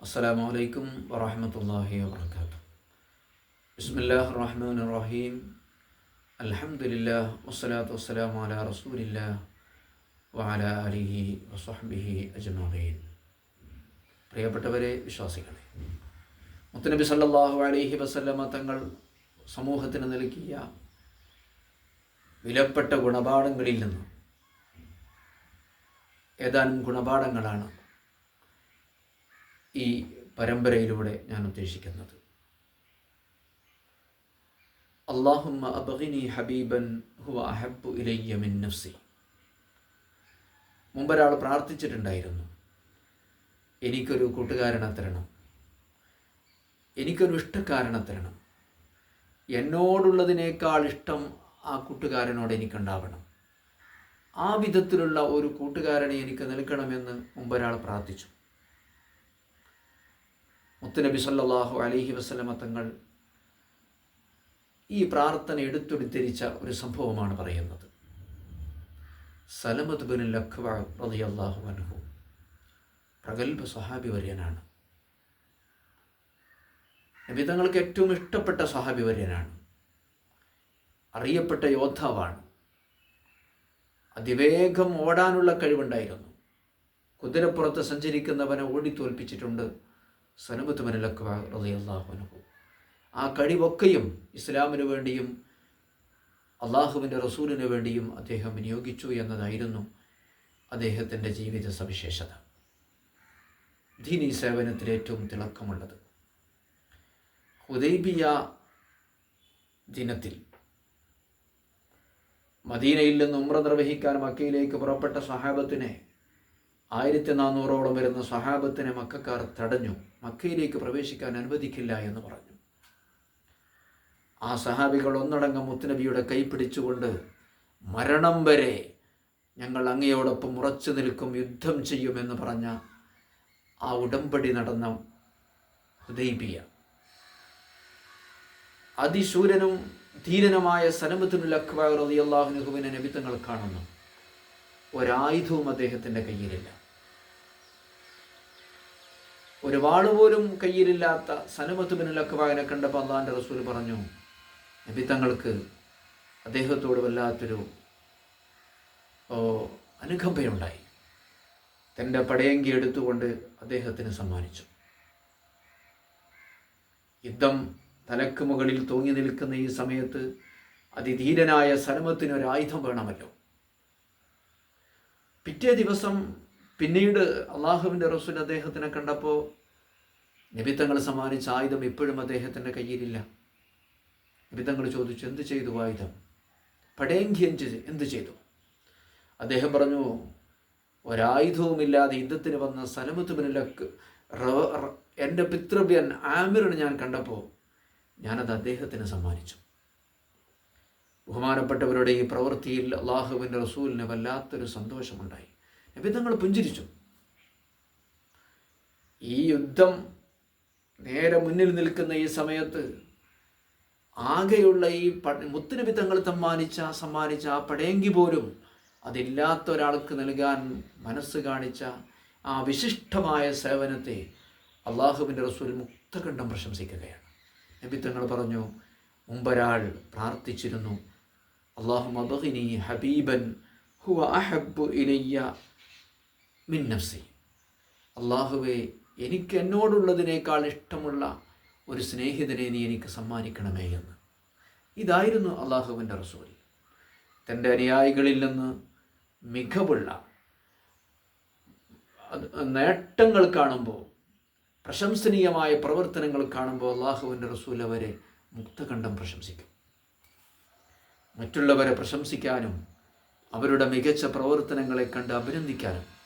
അസ്സലാമു അലൈക്കും വറഹമത്തല്ലാഹി വാത്തു ബിസ്മില്ലാഹ് റഹ്മാൻ റഹീം അൽഹംദുലില്ലാ വസ്സലാത്തു വസ്സലാമു അലാ റസൂലില്ലാ വഅല അലിഹി വസ്വഹ്ബിഹി അജ്മഈൻ പ്രിയപ്പെട്ടവരെ വിശ്വാസികളെ മുത്തനബി സല്ലല്ലാഹു അലൈഹി വസല്ലമ തങ്ങൾ സമൂഹത്തിന് നൽകിയ വിലപ്പെട്ട ഗുണപാഠങ്ങളിൽ നിന്ന് ഏതാനും ഗുണപാഠങ്ങളാണ് ഈ പരമ്പരയിലൂടെ ഞാൻ ഉദ്ദേശിക്കുന്നത്. അള്ളാഹുമ്മ ഹബീബൻ ഹുവ ഇലയ്യ മിൻ നഫ്സി. മുമ്പൊരാൾ പ്രാർത്ഥിച്ചിട്ടുണ്ടായിരുന്നു എനിക്കൊരു കൂട്ടുകാരനെ തരണം എനിക്കൊരു ഇഷ്ടക്കാരനെ തരണം എന്നോടുള്ളതിനേക്കാൾ ഇഷ്ടം ആ കൂട്ടുകാരനോട് എനിക്കുണ്ടാവണം. ആ വിധത്തിലുള്ള ഒരു കൂട്ടുകാരനെ എനിക്ക് നൽകണമെന്ന് മുമ്പൊരാൾ പ്രാർത്ഥിച്ചു. മുത്തുനബി സല്ലാഹു അലഹി വസ്ലമ തങ്ങൾ ഈ പ്രാർത്ഥന എടുത്തുടിത്തിരിച്ച ഒരു സംഭവമാണ് പറയുന്നത്. സലമത് ബിൻ ലഖ്വ റളിയല്ലാഹു അൻഹു പ്രഗത്ഭ സഹാബി വര്യനാണ് നബി തങ്ങൾക്ക് ഏറ്റവും ഇഷ്ടപ്പെട്ട സഹാബി വര്യനാണ് അറിയപ്പെട്ട യോദ്ധാവാണ്. അതിവേഗം ഓടാനുള്ള കഴിവുണ്ടായിരുന്നു. കുതിരപ്പുറത്ത് സഞ്ചരിക്കുന്നവനെ ഓടി തോൽപ്പിച്ചിട്ടുണ്ട് സനബത്ത് മനലക്വ റളിയല്ലാഹുനഹു ആ കഴിവൊക്കെയും ഇസ്ലാമിനു വേണ്ടിയും അള്ളാഹുവിന്റെ റസൂലിനു വേണ്ടിയും അദ്ദേഹം വിനിയോഗിച്ചു എന്നതായിരുന്നു അദ്ദേഹത്തിന്റെ ജീവിത സവിശേഷത. ദീനി സേവനത്തിൽ ഏറ്റവും തിളക്കമുള്ളത്. ഹുദൈബിയ ദിനത്തിൽ മദീനയിൽ നിന്ന് ഉമ്ര നിർവഹിക്കാൻ മക്കയിലേക്ക് പുറപ്പെട്ട സഹാബത്തിനെ ആയിരത്തി നാനൂറോളം വരുന്ന സഹാബത്തിനെ മക്കാർ തടഞ്ഞു. മക്കയിലേക്ക് പ്രവേശിക്കാൻ അനുവദിക്കില്ല എന്ന് പറഞ്ഞു. ആ സഹാബികൾ ഒന്നടങ്കം മുത്തുനബിയുടെ കൈ പിടിച്ചുകൊണ്ട് മരണം വരെ ഞങ്ങൾ അങ്ങയോടൊപ്പം ഉറച്ചു നിൽക്കും യുദ്ധം ചെയ്യുമെന്ന് പറഞ്ഞ ആ ഉടമ്പടി നടന്ന ഹുദൈബിയ. അതിശൂരനും ധീരനുമായ സനമത്തുൽ അക്ബർ നെഹുവിനെ നബിത്തങ്ങൾ കാണുന്നു. ഒരായുധവും അദ്ദേഹത്തിന്റെ കയ്യിലില്ല. ഒരു പോലും കയ്യിലില്ലാത്ത സനമത്ത് അക്ബാവിനെ കണ്ടപ്പോൾ അള്ളാഹാന്റെ റസൂൽ പറഞ്ഞു നബി തങ്ങൾക്ക് അദ്ദേഹത്തോട് വല്ലാത്തൊരു അനുകമ്പയുണ്ടായി. തന്റെ പടയങ്കി എടുത്തുകൊണ്ട് അദ്ദേഹത്തിന് സമ്മാനിച്ചു. യുദ്ധം തലക്ക് മുകളിൽ തൂങ്ങി നിൽക്കുന്ന ഈ സമയത്ത് അതിധീരനായ സനമത്തിന് ഒരു ആയുധം വേണമല്ലോ. പിറ്റേ ദിവസം പിന്നീട് അള്ളാഹുവിന്റെ റസൂൽ അദ്ദേഹത്തിനെ കണ്ടപ്പോൾ നിബിത്തങ്ങൾ സമ്മാനിച്ച ആയുധം ഇപ്പോഴും അദ്ദേഹത്തിന്റെ കയ്യിലില്ല. നിബിത്തങ്ങൾ ചോദിച്ചു എന്ത് ചെയ്തു ആയുധം? പടേങ്കി എന്ത് ചെയ്തു? അദ്ദേഹം പറഞ്ഞു ഒരായുധവുമില്ലാതെ യുദ്ധത്തിന് വന്ന സലമത്ത് സലമത്തുബിനിലക്ക് എന്റെ പിതൃവ്യൻ ആമിറിന് ഞാൻ കണ്ടപ്പോൾ ഞാനത് അദ്ദേഹത്തിന് സമ്മാനിച്ചു. ബഹുമാനപ്പെട്ടവരുടെ ഈ പ്രവൃത്തിയിൽ അള്ളാഹുവിന്റെ റസൂലിന് വല്ലാത്തൊരു സന്തോഷമുണ്ടായി. നബിതങ്ങൾ പുഞ്ചിരിച്ചു. ഈ യുദ്ധം നേരെ മുന്നിൽ നിൽക്കുന്ന ഈ സമയത്ത് ആകെയുള്ള ഈ മുത്തുനബി തങ്ങൾ സമ്മാനിച്ച സമ്മാനിച്ച ആ പടയെങ്കി പോലും അതില്ലാത്ത ഒരാൾക്ക് നൽകാൻ മനസ്സ് കാണിച്ച ആ വിശിഷ്ടമായ സേവനത്തെ അള്ളാഹുവിന്റെ റസൂൽ മുക്തകണ്ഠം പ്രശംസിക്കുകയാണ്. നബി തങ്ങൾ പറഞ്ഞു മുമ്പൊരാൾ പ്രാർത്ഥിച്ചിരുന്നു അള്ളാഹു മബഹിനി ഹബീബൻ ഹുവ അഹബു ഇലയ്യ മിൻ നഫ്സി. അള്ളാഹുവെ എനിക്ക് എന്നോടുള്ളതിനേക്കാൾ ഇഷ്ടമുള്ള ഒരു സ്നേഹിതനെ നീ എനിക്ക് സമ്മാനിക്കണമേ എന്ന്. ഇതായിരുന്നു അള്ളാഹുവിന്റെ റസൂൽ. തന്റെ അനുയായികളിൽ നിന്ന് മികവുള്ള നേട്ടങ്ങൾ കാണുമ്പോൾ പ്രശംസനീയമായ പ്രവർത്തനങ്ങൾ കാണുമ്പോൾ അള്ളാഹുവിന്റെ റസൂൽ അവരെ മുക്തകണ്ഠം പ്രശംസിക്കും. മറ്റുള്ളവരെ പ്രശംസിക്കാനും അവരുടെ മികച്ച പ്രവർത്തനങ്ങളെ കണ്ട് അഭിനന്ദിക്കാനും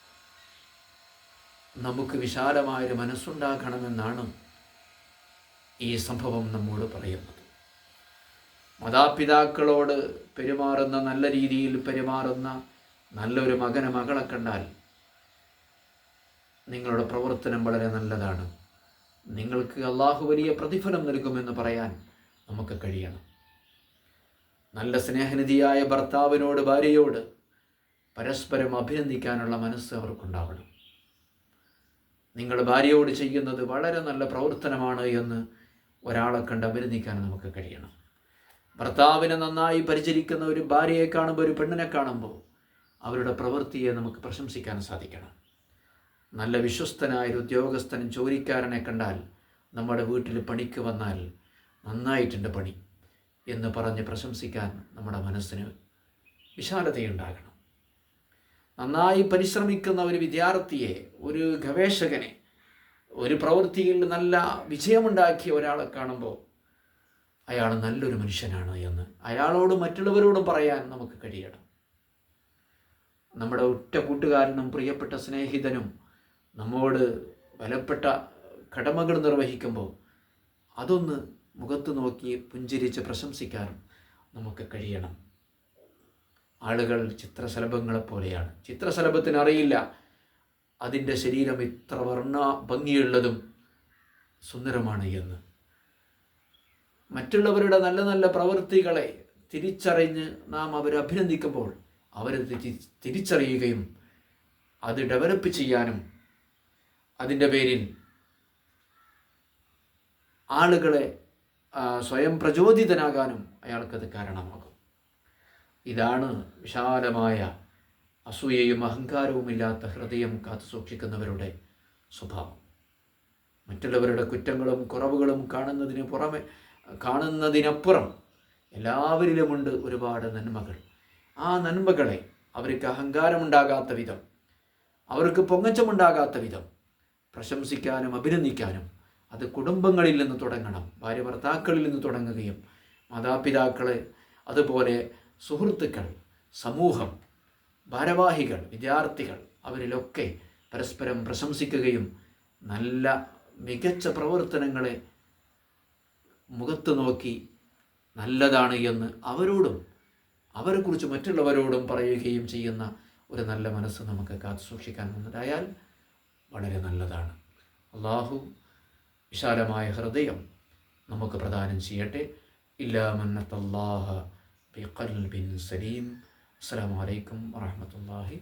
നമുക്ക് വിശാലമായൊരു മനസ്സുണ്ടാകണമെന്നാണ് ഈ സംഭവം നമ്മോട് പറയുന്നത്. മാതാപിതാക്കളോട് പെരുമാറുന്ന നല്ല രീതിയിൽ പെരുമാറുന്ന നല്ലൊരു മകനെ മകളെ കണ്ടാൽ നിങ്ങളുടെ പ്രവർത്തനം വളരെ നല്ലതാണ്. നിങ്ങൾക്ക് അള്ളാഹു വലിയ പ്രതിഫലം നൽകുമെന്ന് പറയാൻ നമുക്ക് കഴിയണം. നല്ല സ്നേഹനിധിയായ ഭർത്താവിനോട് ഭാര്യയോട് പരസ്പരം അഭിനന്ദിക്കാനുള്ള മനസ്സ് അവർക്കുണ്ടാവണം. നിങ്ങൾ ഭാര്യയോട് ചെയ്യുന്നത് വളരെ നല്ല പ്രവർത്തനമാണ് എന്ന് ഒരാളെ കണ്ട് അഭിനന്ദിക്കാൻ നമുക്ക് കഴിയണം. ഭർത്താവിനെ നന്നായി പരിചരിക്കുന്ന ഒരു ഭാര്യയെ കാണുമ്പോൾ ഒരു പെണ്ണിനെ കാണുമ്പോൾ അവരുടെ പ്രവൃത്തിയെ നമുക്ക് പ്രശംസിക്കാൻ സാധിക്കണം. നല്ല വിശ്വസ്തനായ ഒരു ഉദ്യോഗസ്ഥനും ജോലിക്കാരനെ കണ്ടാൽ നമ്മുടെ വീട്ടിൽ പണിക്ക് വന്നാൽ നന്നായിട്ടുണ്ട് പണി എന്ന് പറഞ്ഞ് പ്രശംസിക്കാൻ നമ്മുടെ മനസ്സിന് വിശാലതയുണ്ടാകണം. നന്നായി പരിശ്രമിക്കുന്ന ഒരു വിദ്യാർത്ഥിയെ ഒരു ഗവേഷകനെ ഒരു പ്രവൃത്തിയിൽ നല്ല വിജയമുണ്ടാക്കിയ ഒരാളെ കാണുമ്പോൾ അയാൾ നല്ലൊരു മനുഷ്യനാണ് എന്ന് അയാളോട് മറ്റുള്ളവരോടും പറയാൻ നമുക്ക് കഴിയണം. നമ്മുടെ ഉറ്റ കൂട്ടുകാരനും പ്രിയപ്പെട്ട സ്നേഹിതനും നമ്മോട് ബലപ്പെട്ട കടമകൾ നിർവഹിക്കുമ്പോൾ അതൊന്ന് മുഖത്ത് നോക്കി പുഞ്ചിരിച്ച് പ്രശംസിക്കാനും നമുക്ക് കഴിയണം. ആളുകൾ ചിത്രശലഭങ്ങളെ പോലെയാണ്. ചിത്രശലഭത്തിന് അറിയില്ല അതിന്റെ ശരീരം ഇത്ര വർണ ഭംഗിയുള്ളതും സുന്ദരമാണ് എന്ന്. മറ്റുള്ളവരുടെ നല്ല നല്ല പ്രവൃത്തികളെ തിരിച്ചറിഞ്ഞ് നാം അവരെ അഭിനന്ദിക്കുമ്പോൾ അവരെ തിരിച്ചറിയുകയും അത് ഡെവലപ്പ് ചെയ്യാനും അതിന്റെ പേരിൽ ആളുകളെ സ്വയം പ്രചോദിതനാകാനും അയാൾക്കത് കാരണമാകും. ഇതാണ് വിശാലമായ അസൂയയും അഹങ്കാരവുമില്ലാത്ത ഹൃദയം കാത്തു സൂക്ഷിക്കുന്നവരുടെ സ്വഭാവം. മറ്റുള്ളവരുടെ കുറ്റങ്ങളും കുറവുകളും കാണുന്നതിന് പുറമെ കാണുന്നതിനപ്പുറം എല്ലാവരിലുമുണ്ട് ഒരുപാട് നന്മകൾ. ആ നന്മകളെ അവർക്ക് അഹങ്കാരമുണ്ടാകാത്ത വിധം അവർക്ക് പൊങ്ങച്ചമുണ്ടാകാത്ത വിധം പ്രശംസിക്കാനും അഭിനന്ദിക്കാനും അത് കുടുംബങ്ങളിൽ നിന്ന് തുടങ്ങണം ഭാര്യ ഭർത്താക്കളിൽ നിന്ന് തുടങ്ങുകയും മാതാപിതാക്കളെ അതുപോലെ സുഹൃത്തുക്കൾ സമൂഹം ഭാരവാഹികൾ വിദ്യാർത്ഥികൾ അവരിലൊക്കെ പരസ്പരം പ്രശംസിക്കുകയും നല്ല മികച്ച പ്രവർത്തനങ്ങളെ മുഖത്ത് നോക്കി നല്ലതാണ് എന്ന് അവരോടും അവരെക്കുറിച്ച് മറ്റുള്ളവരോടും പറയുകയും ചെയ്യുന്ന ഒരു നല്ല മനസ്സ് നമുക്ക് കാത്തു സൂക്ഷിക്കാൻ ഉണ്ടായാൽ വളരെ നല്ലതാണ്. അള്ളാഹു വിശാലമായ ഹൃദയം നമുക്ക് പ്രദാനം ചെയ്യട്ടെ. ഇല്ലാ മന്നത്തല്ലാഹ بقلب سليم. السلام عليكم ورحمة الله